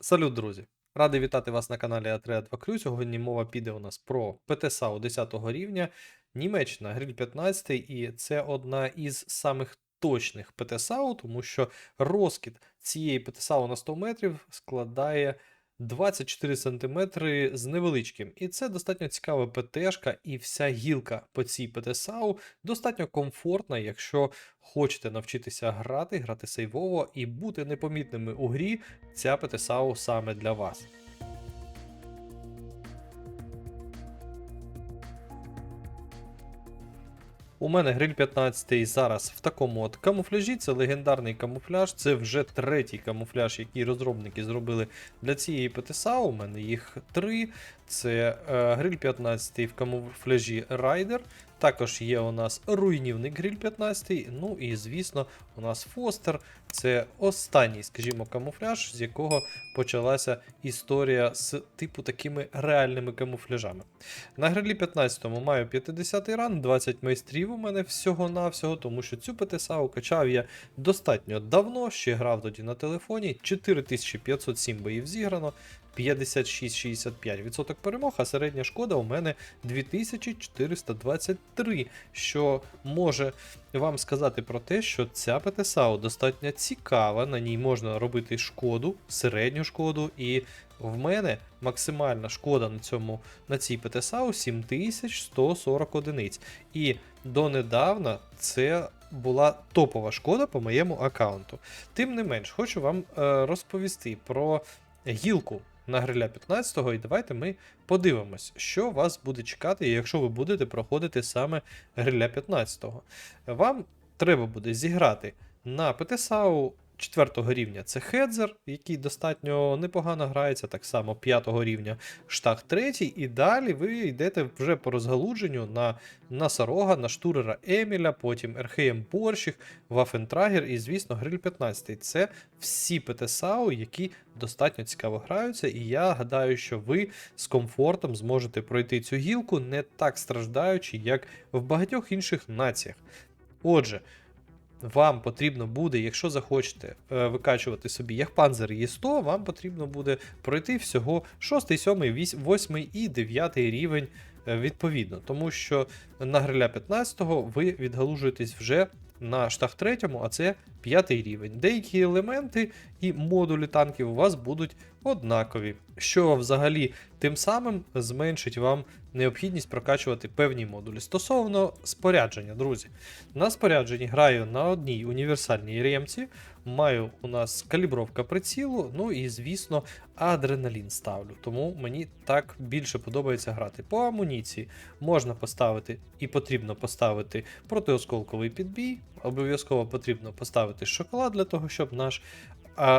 Салют, друзі! Радий вітати вас на каналі А3 2 Крю. Сьогодні мова піде у нас про ПТСАУ 10 рівня, Німеччина, гриль 15, і це одна із самих точних ПТСАУ, тому що розкид цієї ПТСАУ на 100 метрів складає 24 см з невеличким. І це достатньо цікава ПТшка, і вся гілка по цій ПТСАУ достатньо комфортна, якщо хочете навчитися грати, грати сейвово і бути непомітними у грі, ця ПТСАУ саме для вас. У мене гриль 15 зараз в такому от камуфляжі. Це легендарний камуфляж. Це вже третій камуфляж, який розробники зробили для цієї ПТСА. У мене їх три. Це е, гриль 15 в камуфляжі Райдер. Також є у нас руйнівник гриль 15. Ну і звісно, у нас Фостер. Це останній, скажімо, камуфляж, з якого почалася історія з типу такими реальними камуфляжами. На грилі 15 маю 50 ран, 20 майстрів у мене всього-навсього, тому що цю ПТСАУ качав я достатньо давно, ще грав тоді на телефоні. 4507 боїв зіграно, 56-65% перемог, а середня шкода у мене 2423, що може вам сказати про те, що ця ПТСАУ достатньо цікава, на ній можна робити шкоду, середню шкоду, і в мене максимальна шкода на цьому на цій ПТСАУ 7140 одиниць. І донедавна це була топова шкода по моєму аккаунту. Тим не менш, хочу вам е, розповісти про гілку на гриля 15-го, і давайте ми подивимось, що вас буде чекати, якщо ви будете проходити саме гриля 15-го. Вам треба буде зіграти на ПТСАУ 4 рівня це Хедзер, який достатньо непогано грається, так само 5 рівня штаг 3, і далі ви йдете вже по розгалудженню на Насарога, на штурера Еміля, потім РХМ Борщих, Вафентрагер і, звісно, Гриль 15. Це всі ПТСАУ, які достатньо цікаво граються, і я гадаю, що ви з комфортом зможете пройти цю гілку, не так страждаючи, як в багатьох інших націях. Отже, вам потрібно буде, якщо захочете е, викачувати собі як панзер Є100, вам потрібно буде пройти всього 6, 7, 8 і 9 рівень е, відповідно. Тому що на гриля 15-го ви відгалужуєтесь вже на штах 3, а це 5 рівень. Деякі елементи і модулі танків у вас будуть однакові, що взагалі тим самим зменшить вам необхідність прокачувати певні модулі. Стосовно спорядження, друзі, на спорядженні граю на одній універсальній ремці. Маю у нас калібровка прицілу, ну і, звісно, адреналін ставлю. Тому мені так більше подобається грати. По амуніції можна поставити і потрібно поставити протиосколковий підбій. Обов'язково потрібно поставити шоколад для того, щоб наш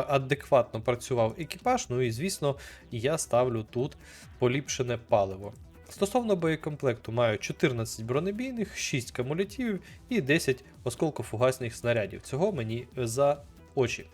адекватно працював екіпаж. Ну і, звісно, я ставлю тут поліпшене паливо. Стосовно боєкомплекту, маю 14 бронебійних, 6 кумулятивів і 10 осколкофугасних снарядів. Цього мені за очі.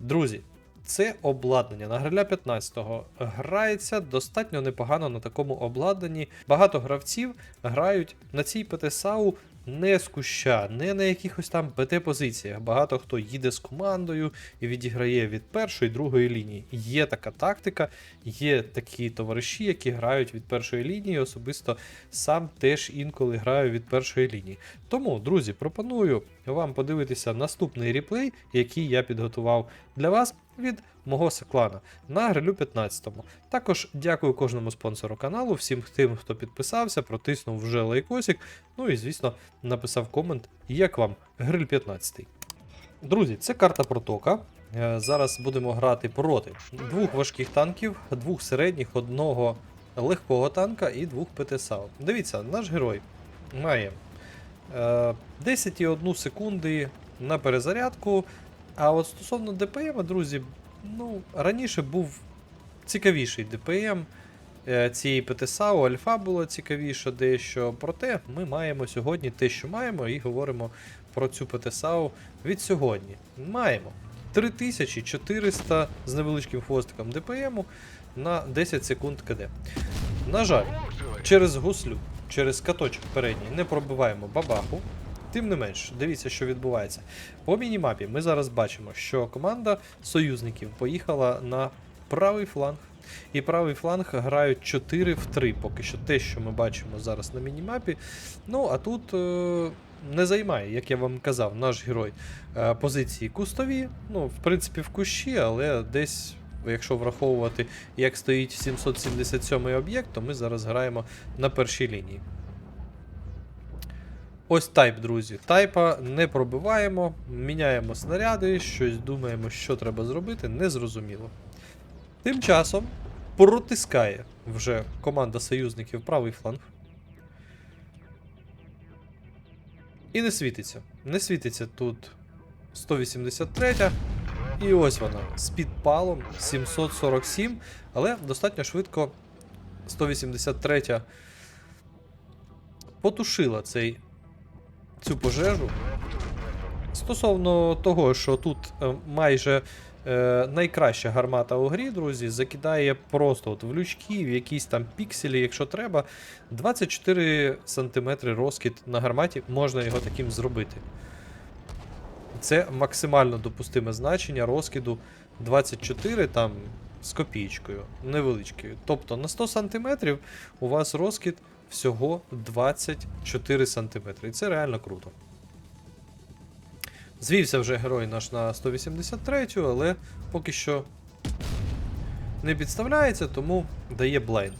Друзі, це обладнання на гриля 15-го грається достатньо непогано на такому обладнанні. Багато гравців грають на цій ПТСАУ не з куща, не на якихось там ПТ-позиціях. Багато хто їде з командою і відіграє від першої другої лінії. Є така тактика, є такі товариші, які грають від першої лінії. Особисто сам теж інколи граю від першої лінії. Тому, друзі, пропоную вам подивитися наступний реплей, який я підготував для вас від мого секлана на грилю 15. Також дякую кожному спонсору каналу, всім тим, хто підписався, протиснув вже лайкосик. Ну і, звісно, написав комент, як вам гриль 15. Друзі, це карта протока. Е, Зараз будемо грати проти двох важких танків, двох середніх, одного легкого танка і двох ПТСАУ. Дивіться, наш герой має е, 10,1 секунди на перезарядку. А от стосовно ДПМ, друзі, ну, раніше був цікавіший ДПМ е, цієї ПТСАУ, Альфа було цікавіше дещо. Проте ми маємо сьогодні те, що маємо, і говоримо про цю ПТСАУ від сьогодні. Маємо 3400 з невеличким хвостиком ДПМу на 10 секунд КД. На жаль, через гуслю, через каточок передній не пробиваємо бабаху. Тим не менш, дивіться, що відбувається. По мінімапі ми зараз бачимо, що команда союзників поїхала на правий фланг. І правий фланг грають 4 в 3, поки що те, що ми бачимо зараз на мінімапі. Ну, а тут е, не займає, як я вам казав, наш герой е, позиції кустові. Ну, в принципі, в кущі, але десь, якщо враховувати, як стоїть 777 об'єкт, то ми зараз граємо на першій лінії. Ось тайп, друзі. Тайпа не пробиваємо, міняємо снаряди, щось думаємо, що треба зробити, незрозуміло. Тим часом протискає вже команда союзників правий фланг. І не світиться. Не світиться тут 183. І ось вона з підпалом 747, але достатньо швидко 183 потушила цей, цю пожежу. Стосовно того, що тут е, майже е, найкраща гармата у грі, друзі, закидає просто от в лючки, в якісь там пікселі, якщо треба. 24 см розкид на гарматі, можна його таким зробити. Це максимально допустиме значення розкиду 24 там з копійкою, невеличкою. Тобто на 100 см у вас розкид всього 24 см. І це реально круто. Звівся вже герой наш на 183, але поки що не підставляється, тому дає блайнд.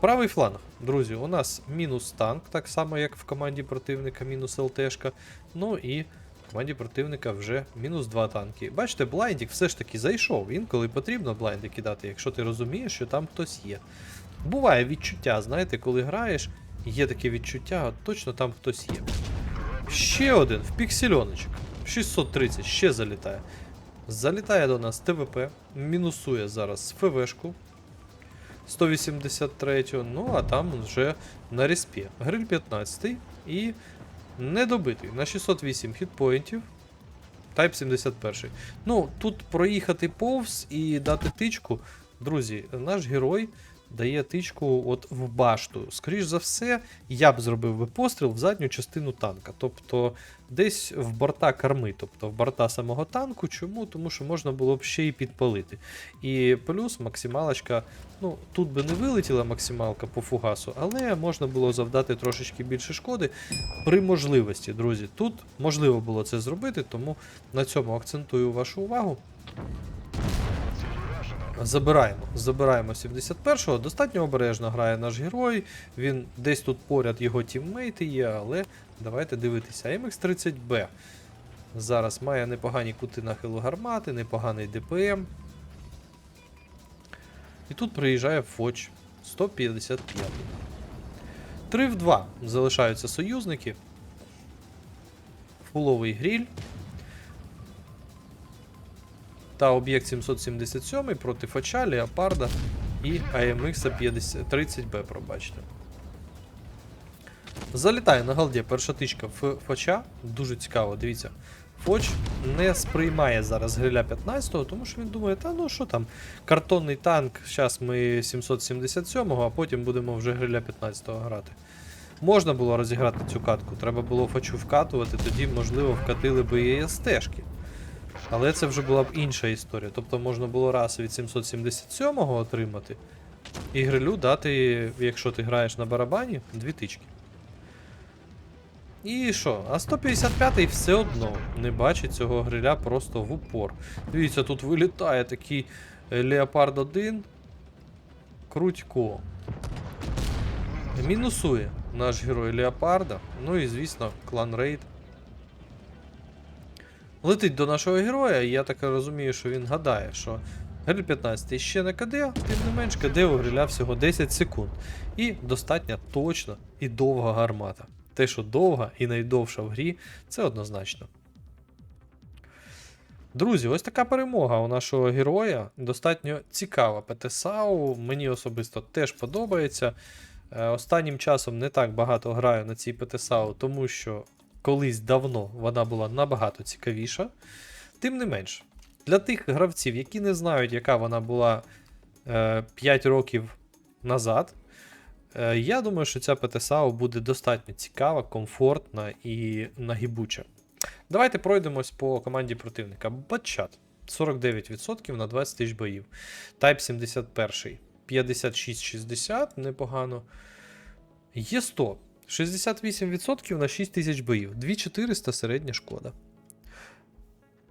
Правий фланг, друзі, у нас мінус танк, так само як в команді противника, мінус ЛТшка. Ну і в команді противника вже мінус 2 танки. Бачите, блайндік все ж таки зайшов. Інколи потрібно блайнди кидати, якщо ти розумієш, що там хтось є. Буває відчуття, знаєте, коли граєш, є таке відчуття, от точно там хтось є. Ще один в піксельоночок. 630 ще залітає. Залітає до нас ТВП, мінусує зараз ФВшку 183, ну а там вже на респі. Гриль 15 і недобитий на 608 хітпоінтів. Тайп 71. Ну, тут проїхати повз і дати тичку. Друзі, наш герой дає тичку от в башту. Скоріш за все, я б зробив би постріл в задню частину танка. Тобто десь в борта корми, тобто в борта самого танку. Чому? Тому що можна було б ще й підпалити. І плюс максималочка, ну тут би не вилетіла максималка по фугасу, але можна було завдати трошечки більше шкоди при можливості, друзі. Тут можливо було це зробити, тому на цьому акцентую вашу увагу. Забираємо. Забираємо 71-го. Достатньо обережно грає наш герой. Він десь тут поряд його тіммейти є, але давайте дивитися. MX30B зараз має непогані кути нахилу гармати, непоганий ДПМ. І тут приїжджає Фоч 155. 3 в 2 залишаються союзники. Фуловий гріль. Та об'єкт 777 проти Фача, Леопарда і AMX 30B, пробачте. Залітає на голді перша тичка в Фоча. Дуже цікаво, дивіться. Фоч не сприймає зараз гриля 15-го, тому що він думає, та ну що там, картонний танк, зараз ми 777-го, а потім будемо вже гриля 15-го грати. Можна було розіграти цю катку, треба було Фочу вкатувати, тоді, можливо, вкатили би і СТшки. Але це вже була б інша історія. Тобто можна було раз від 777-го отримати, і грилю дати, якщо ти граєш на барабані, дві тички. І що? А 155-й все одно не бачить цього гриля просто в упор. Дивіться, тут вилітає такий е, Леопард 1. Крутько. Мінусує наш герой Леопарда. Ну і, звісно, клан Рейд. Летить до нашого героя, і я так розумію, що він гадає, що Гриль 15 ще не КД, тим не менш КД у гриля всього 10 секунд. І достатньо точна і довга гармата. Те, що довга і найдовша в грі, це однозначно. Друзі, ось така перемога у нашого героя. Достатньо цікава ПТСАУ. Мені особисто теж подобається. Е, Останнім часом не так багато граю на цій ПТСАУ, тому що колись давно вона була набагато цікавіша. Тим не менш, для тих гравців, які не знають, яка вона була е, 5 років назад, е, я думаю, що ця ПТСАУ буде достатньо цікава, комфортна і нагибуча. Давайте пройдемось по команді противника. Батчат. 49% на 20 тисяч боїв. Type 71 56-60, непогано. Є 100. 68% на 6 тисяч боїв. 2400 середня шкода.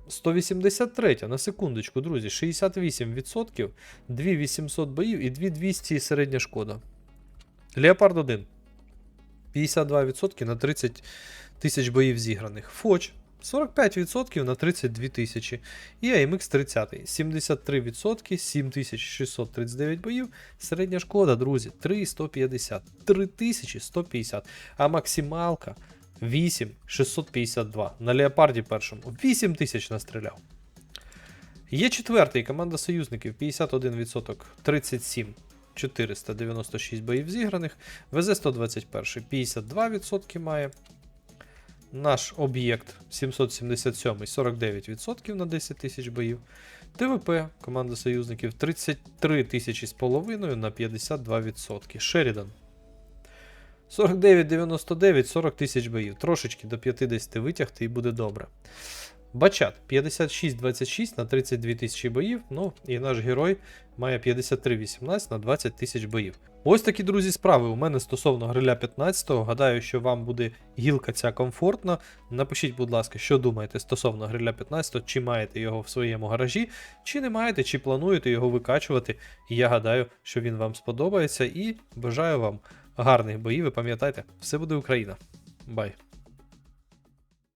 183 на секундочку, друзі. 68%, 2800 боїв і 2200 середня шкода. Леопард 1. 52% на 30 тисяч боїв зіграних. Фоч 45% на 32 тисячі. І AMX 30 73%, 7639 боїв. Середня шкода, друзі, 3150, 3150. А максималка 8652. На Леопарді першому 8000 настріляв. Є четвертий команда союзників 51%, 37. 496 боїв зіграних. ВЗ-121 52% має. Наш об'єкт 777 49% на 10 тисяч боїв. ТВП команда союзників 33 тисячі з половиною на 52%. Шерідан 49,99 40 тисяч боїв. Трошечки до 50 витягти і буде добре. Бачат 56-26 на 32 тисячі боїв. Ну і наш герой має 53-18 на 20 тисяч боїв. Ось такі, друзі, справи у мене стосовно гриля 15-го. Гадаю, що вам буде гілка ця комфортна. Напишіть, будь ласка, що думаєте стосовно гриля 15-го, чи маєте його в своєму гаражі, чи не маєте, чи плануєте його викачувати. Я гадаю, що він вам сподобається. І бажаю вам гарних боїв. І пам'ятайте, все буде Україна. Бай!